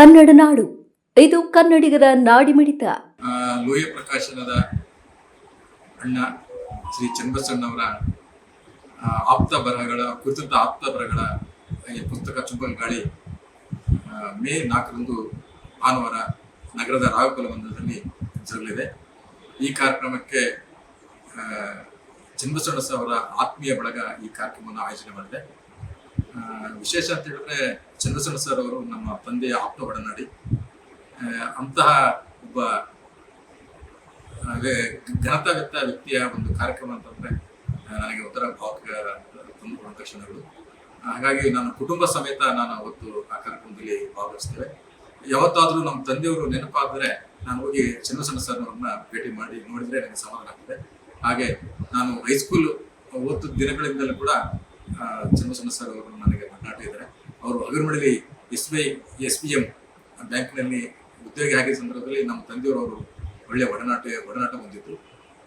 ಕನ್ನಡ ನಾಡು. ಇದು ಕನ್ನಡಿಗರ ನಾಡಿಮಿಡಿತ. ಲೋಯ ಪ್ರಕಾಶನದ ಅಣ್ಣ ಶ್ರೀ ಚನ್ನಬಸಣ್ಣವರ ಆಪ್ತ ಬರಹಗಳ, ಕುರಿತಂತ ಆಪ್ತ ಬರಹಗಳ ಪುಸ್ತಕ ಚುಂಬಲ್ ಗಾಳಿ ಮೇ ನಾಲ್ಕರಂದು ಭಾನುವಾರ ನಗರದ ರಾಘಕುಲ ಮಂದಿರದಲ್ಲಿ ಜರುಗಲಿದೆ. ಈ ಕಾರ್ಯಕ್ರಮಕ್ಕೆ ಚನ್ನಬಸವಣ್ಣ ಅವರ ಆತ್ಮೀಯ ಬಳಗ ಈ ಕಾರ್ಯಕ್ರಮವನ್ನು ಆಯೋಜನೆ ಮಾಡಿದೆ. ವಿಶೇಷ ಅಂತ ಹೇಳಿದ್ರೆ ಚನ್ನಬಸಣ್ಣ ಸರ್ ಅವರು ನಮ್ಮ ತಂದೆಯ ಆಪ್ತ ಒಡನಾಡಿ ಅಂತಹ ಒಬ್ಬ ಹಾಗೆ ಘನತಾವ್ಯಕ್ತ ವ್ಯಕ್ತಿಯ ಒಂದು ಕಾರ್ಯಕ್ರಮ ಅಂತಂದ್ರೆ ನನಗೆ ಒಂಥರ ಭಾವಕ ತಂದುಕೊಂಡ ಕ್ಷಣಗಳು. ಹಾಗಾಗಿ ನಾನು ಕುಟುಂಬ ಸಮೇತ ನಾನು ಅವತ್ತು ಆ ಕಾರ್ಯಕ್ರಮದಲ್ಲಿ ಭಾಗವಹಿಸ್ತೇವೆ. ಯಾವತ್ತಾದ್ರೂ ನಮ್ಮ ತಂದೆಯವರು ನೆನಪಾದರೆ ನಾನು ಹೋಗಿ ಚನ್ನಸಣ್ಣ ಸರ್ ಅವ್ರನ್ನ ಭೇಟಿ ಮಾಡಿ ನೋಡಿದ್ರೆ ನನಗೆ ಸಮಾಧಾನ ಆಗ್ತದೆ. ಹಾಗೆ ನಾನು ಹೈಸ್ಕೂಲ್ ಓದ್ತಿದ್ದ ದಿನಗಳಿಂದಲೂ ಕೂಡ ಆ, ಸರ್ ಅವರು ನನಗೆ ಒಡನಾಟ ಇದ್ದಾರೆ ಅವರು ಅಗರ್ಮಡಿಲಿ S B S B M ಬ್ಯಾಂಕ್ನಲ್ಲಿ ಉದ್ಯೋಗಿ ಆಗಿದ್ದ ಸಂದರ್ಭದಲ್ಲಿ ನಮ್ಮ ತಂದೆಯವರು ಅವರು ಒಳ್ಳೆ ಒಡನಾಟ ಒಡನಾಟ ಹೊಂದಿದ್ರು.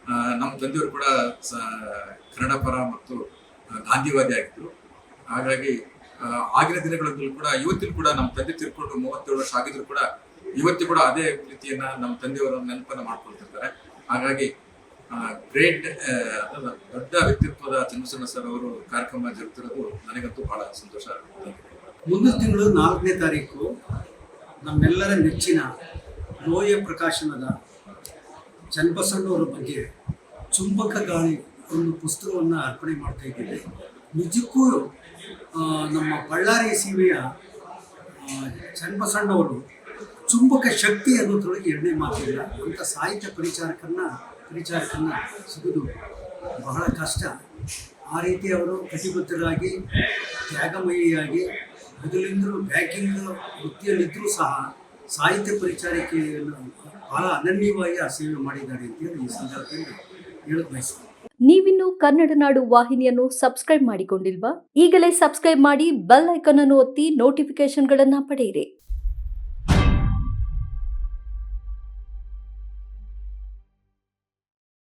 ಆ, ನಮ್ಮ ತಂದೆಯವರು ಕೂಡ ಸ- ಕನ್ನಡ ಪರ ಮತ್ತು ಗಾಂಧಿವಾದಿ ಆಗಿದ್ದರು ಹಾಗಾಗಿ ಆಗಿನ ದಿನಗಳಲ್ಲೂ ಕೂಡ ಇವತ್ತಿನ ಕೂಡ ನಮ್ಮ ತಂದೆ ತಿರ್ಕೊಂಡು ಮೂವತ್ತೇಳು ವರ್ಷ ಆಗಿದ್ರು ಕೂಡ ಇವತ್ತು ಕೂಡ ಅದೇ ರೀತಿಯನ್ನು ನಮ್ಮ ತಂದೆಯವರ ನೆನಪನ್ನು ಮಾಡ್ಕೊಳ್ತಿರ್ತಾರೆ. ಹಾಗಾಗಿ ಗ್ರೇಟ್ ದೊಡ್ಡ ವ್ಯಕ್ತಿತ್ವದ ಚನ್ನಸಣ್ಣ ಸರ್ ಅವರು ಕಾರ್ಯಕ್ರಮ ಜರುಗುತ್ತಿರೋದು ನನಗಂತೂ ಬಹಳ ಸಂತೋಷ ಮುಂದಿನ ತಿಂಗಳು ನಾಲ್ಕನೇ ತಾರೀಕು ನಮ್ಮೆಲ್ಲರ ನೆಚ್ಚಿನ ಲೋಯ ಪ್ರಕಾಶನದ ಚನ್ನಬಸಣ್ಣವರ ಬಗ್ಗೆ ಚುಂಬಕ ಗಾಳಿ ಒಂದು ಪುಸ್ತಕವನ್ನು ಅರ್ಪಣೆ ಮಾಡ್ತಾ ಇದ್ದೇವೆ. ನಿಜಕ್ಕೂ ನಮ್ಮ ಬಳ್ಳಾರಿ ಸೀಮೆಯ ಚನ್ನಬಸಣ್ಣವರು ಚುಂಬಕ ಶಕ್ತಿ ಅನ್ನೋದ್ರೊಳಗೆ ಎರಡನೇ ಮಾತಿಲ್ಲ. ಅಂತ ಸಾಹಿತ್ಯ ಪರಿಚಾರಕನ್ನ ಪರಿಚಾರಕನ್ನ ಸಿಗೋದು ಬಹಳ ಕಷ್ಟ. ಆ ರೀತಿ ಅವರು ಕಟಿಬದ್ಧರಾಗಿ, ತ್ಯಾಗಮಯಿಯಾಗಿ ಮೊದಲಿಂದಲೂ ಬ್ಯಾಂಕಿಂಗ್ ವೃತ್ತಿಯಲ್ಲಿದ್ದರೂ ಸಹ ಸಾಹಿತ್ಯ ಪರಿಚಾರಿಕೆಯನ್ನು ಬಹಳ ಅನನ್ಯವಾಗಿ ಆ ಸೇವೆ ಮಾಡಿದ್ದಾರೆ ಅಂತ ಹೇಳಿ ಈ ಸಂದರ್ಭದಲ್ಲಿ ಹೇಳಕ್ ಬಯಸ್ತೀನಿ. ನೀವಿನ್ನು ಕನ್ನಡ ನಾಡು ವಾಹಿನಿಯನ್ನು ಸಬ್ಸ್ಕ್ರೈಬ್ ಮಾಡಿಕೊಂಡಿಲ್ವಾ? ಈಗಲೇ ಸಬ್ಸ್ಕ್ರೈಬ್ ಮಾಡಿ ಬೆಲ್ ಐಕಾನ್ ಅನ್ನು ಒತ್ತಿ ನೋಟಿಫಿಕೇಶನ್ಗಳನ್ನು ಪಡೆಯಿರಿ.